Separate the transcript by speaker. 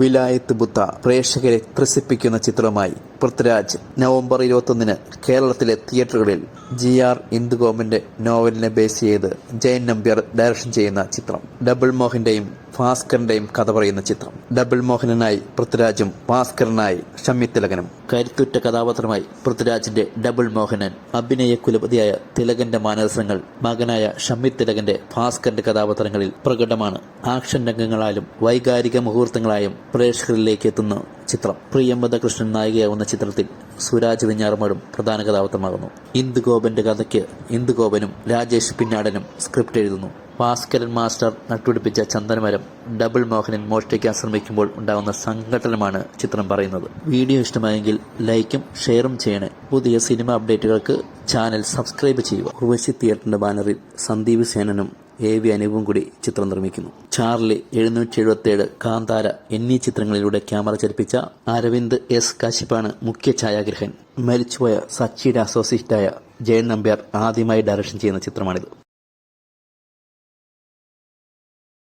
Speaker 1: വിലായത്ത് ബുത്ത പ്രേക്ഷകരെ ത്രസിപ്പിക്കുന്ന ചിത്രമായി. പൃഥ്വിരാജ് നവംബർ ഇരുപത്തൊന്നിന് കേരളത്തിലെ തിയേറ്ററുകളിൽ ജി ആർ ഇന്ദുഗോമിന്റെ നോവലിനെ ബേസ് ചെയ്ത് ജയൻ നമ്പ്യാർ ഡയറക്ഷൻ ചെയ്യുന്ന ചിത്രം. ഡബിൾ മോഹന്റെയും ഭാസ്കറിന്റെയും കഥ പറയുന്ന ചിത്രം. ഡബിൾ മോഹനനായി പൃഥ്വിരാജും ഭാസ്കറിനായി ഷമ്മി തിലകനും. കരുത്തുറ്റ കഥാപാത്രമായി പൃഥ്വിരാജിന്റെ ഡബിൾ മോഹനൻ അഭിനയ കുലപതിയായ തിലകന്റെ മാനസങ്ങൾ മകനായ ഷമ്മി തിലകന്റെ ഭാസ്കറിന്റെ കഥാപാത്രങ്ങളിൽ പ്രകടമാണ്. ആക്ഷൻ രംഗങ്ങളാലും വൈകാരിക മുഹൂർത്തങ്ങളായും പ്രേക്ഷകരിലേക്ക് എത്തുന്ന. ചിത്രം. പ്രിയംവദ കൃഷ്ണൻ നായികയാവുന്ന ചിത്രത്തിൽ സുരാജ് വെഞ്ഞാറമ്മടും പ്രധാന കഥാപാത്രമാകുന്നു. ഇന്ദുഗോപന്റെ കഥയ്ക്ക് ഇന്ദുഗോപനും രാജേഷ് പിന്നാടനും സ്ക്രിപ്റ്റ് എഴുതുന്നു. ഭാസ്കരൻ മാസ്റ്റർ നട്ടുപിടിപ്പിച്ച ചന്ദനമരം ഡബിൾ മോഹനൻ മോഷ്ടിക്കാൻ ശ്രമിക്കുമ്പോൾ ഉണ്ടാകുന്ന സംഘട്ടനമാണ് ചിത്രം പറയുന്നത്. വീഡിയോ ഇഷ്ടമായെങ്കിൽ ലൈക്കും ഷെയറും ചെയ്യണേ. പുതിയ സിനിമ അപ്ഡേറ്റുകൾക്ക് ചാനൽ സബ്സ്ക്രൈബ് ചെയ്യുക. ഉർവശി തിയേറ്ററിന്റെ ബാനറിൽ സന്ദീപ് സേനനും എ വി അനൂപും കൂടി ചിത്രം നിർമ്മിക്കുന്നു. ചാർലി എഴുന്നൂറ്റി എഴുപത്തിയേഴ് കാന്താര എന്നീ ചിത്രങ്ങളിലൂടെ ക്യാമറ ചലിപ്പിച്ച അരവിന്ദ് എസ് കാശിപ്പാണ് മുഖ്യ ഛായാഗ്രഹൻ. മരിച്ചുപോയ സച്ചിയുടെ അസോസിയേറ്റായ ജയൻ നമ്പ്യാർ ആദ്യമായി ഡയറക്ഷൻ ചെയ്യുന്ന ചിത്രമാണിത്.